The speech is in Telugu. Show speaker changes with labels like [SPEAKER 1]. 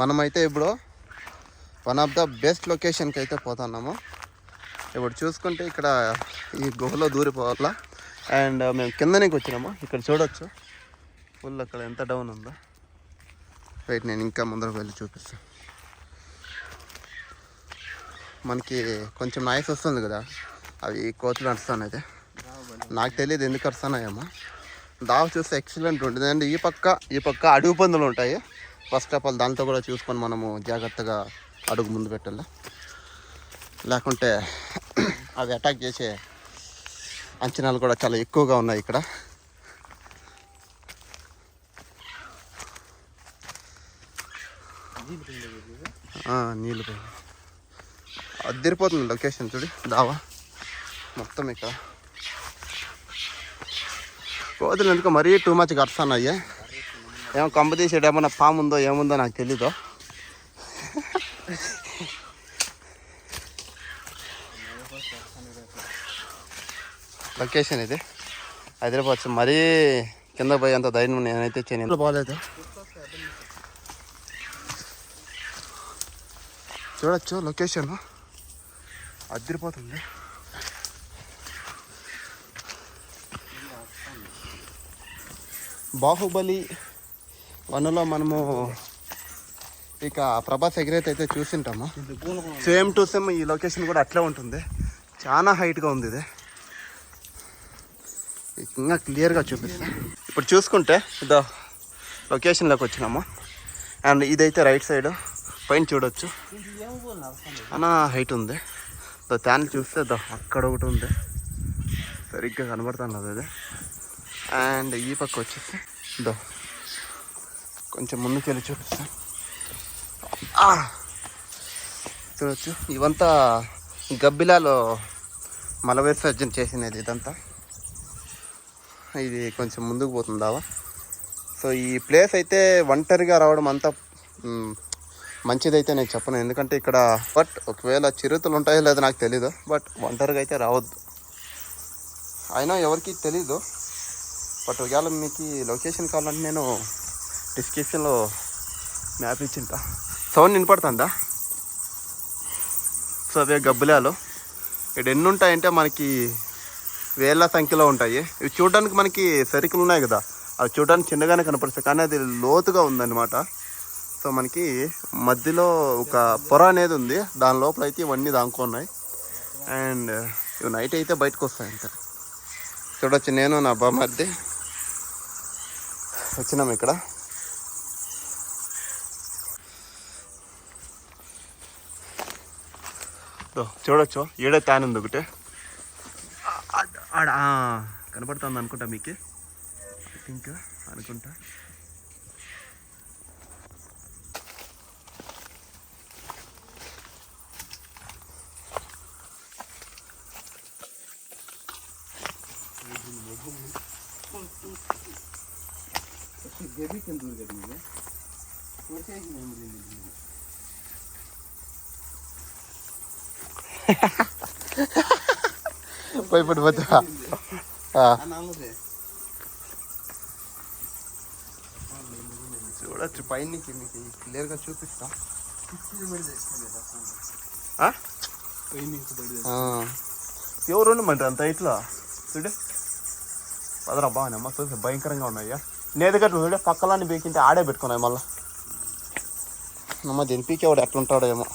[SPEAKER 1] మనమైతే ఇప్పుడు వన్ ఆఫ్ ద బెస్ట్ లొకేషన్కి అయితే పోతున్నాము. ఇప్పుడు చూసుకుంటే ఇక్కడ ఈ గుహలో దూరిపోవాలా? అండ్ uh, మేము కిందనికి వచ్చినాము. ఇక్కడ చూడొచ్చు. ఫుల్ అక్కడ ఎంత డౌన్ ఉందో. వెయిట్ నేను ఇంకా ముందరకు వెళ్ళి చూపిస్తాను మనకి కొంచెం నాయిస్ వస్తుంది కదా. అవి కోతులు నడుస్తానైతే. నాకు తెలియదు ఎందుకు వస్తున్నాయేమో దావ చూస్తే ఎక్సలెంట్ ఉంటుంది. అండ్ ఈ పక్క ఈ పక్క అడుగు పందులు ఉంటాయి. ఫస్ట్ ఆఫ్ ఆల్ దాంతో కూడా చూసుకొని మనము జాగ్రత్తగా అడుగు ముందు పెట్టాలి. లేకుంటే అవి అటాక్ చేసే అంచనాలు కూడా చాలా ఎక్కువగా ఉన్నాయి ఇక్కడ. నీళ్ళు పోయి. అద్దరిపోతుంది లొకేషన్ చూడు దావా. మొత్తం ఇక్కడ. కోతులు ఎందుకు మరీ టూ మచ్ కరుస్తున్నాయి. ఏమో కంప తీసేట ఏమన్నా పాము ఉందో ఏముందో నాకు తెలీదు. లొకేషన్ ఇది. హైదరాబాద్ మరీ కింద పోయి అంత ధైర్యం నేనైతే చేయను. బాగాలేదు. చూడొచ్చు లొకేషన్. అద్దరిపోతుంది బాహుబలి వన్లో మనము ఇక ప్రభాస్ ఎగిరైతే అయితే చూసింటాము? సేమ్ టు సేమ్ ఈ లొకేషన్ కూడా అట్లే ఉంటుంది. చాలా హైట్గా ఉంది ఇది. ఇంకా క్లియర్గా చూపిస్తా. ఇప్పుడు చూసుకుంటే ఇదో లొకేషన్లోకి వచ్చినాము? అండ్ ఇదైతే రైట్ సైడ్ పైన చూడొచ్చు. చాలా హైట్ ఉంది. దో త్యాన్ చూస్తే దో అక్కడ ఒకటి ఉంది. సరిగ్గా కనబడుతున్నది అది. అండ్ ఈ పక్క వచ్చేసి దో కొంచెం ముందుకు వెళ్ళి చూపిస్తాను చూడొచ్చు. ఇవంతా గబ్బిలాలో మల విసర్జన చేసినది ఇదంతా. ఇది కొంచెం ముందుకు పోతుందావా సో ఈ ప్లేస్ అయితే ఒంటరిగా రావడం అంతా మంచిదైతే నేను చెప్పను. ఎందుకంటే ఇక్కడ బట్ ఒకవేళ చిరుతలు ఉంటాయో లేదో నాకు తెలీదు. బట్ ఒంటరిగా అయితే రావద్దు. అయినా ఎవరికి తెలీదు. బట్ ఒకవేళ మీకు లొకేషన్ కావాలంటే నేను డిస్క్రిప్షన్లో మ్యాప్ ఇచ్చింటా. సౌండ్ వినపడుతుందా? సో అవే గబ్బులాలు. ఇక్కడ ఎన్ని ఉంటాయంటే మనకి వేల సంఖ్యలో ఉంటాయి. ఇవి చూడడానికి మనకి సరుకులు ఉన్నాయి కదా. అవి చూడడానికి చిన్నగానే కనపడుస్తాయి కానీ అది లోతుగా ఉందన్నమాట. సో మనకి మధ్యలో ఒక పొర అనేది ఉంది. దాని లోపల అయితే ఇవన్నీ దాంకున్నాయి. అండ్ ఇవి నైట్ అయితే బయటకు వస్తాయి అంతే. చూడొచ్చు నేను నా బామ్మర్ది. వచ్చినాం ఇక్కడ. దో, చూడొచ్చు ఏడే తాన్ ఉంది ఒకటి ఆ- ఆడ- ఆడ ఆ, కనపడుతుంది అనుకుంటా మీకు ఐ థింక్ అనుకుంటా పోయి పడి పోతా చూడొచ్చు పైనకి మీకు క్లియర్గా చూపిస్తా. ఆ? ఎవరు మరి అంత ఇట్లా? చూడు. పదరా అమ్మ చూసి భయంకరంగా ఉన్నాయ్యా. నేదుగట్లు చూడే పక్కలాన్ని బీకింటే ఆడే పెట్టుకున్నాయి మళ్ళా. అమ్మ దీని పీకేవాడు ఎట్లుంటాడో ఏమో.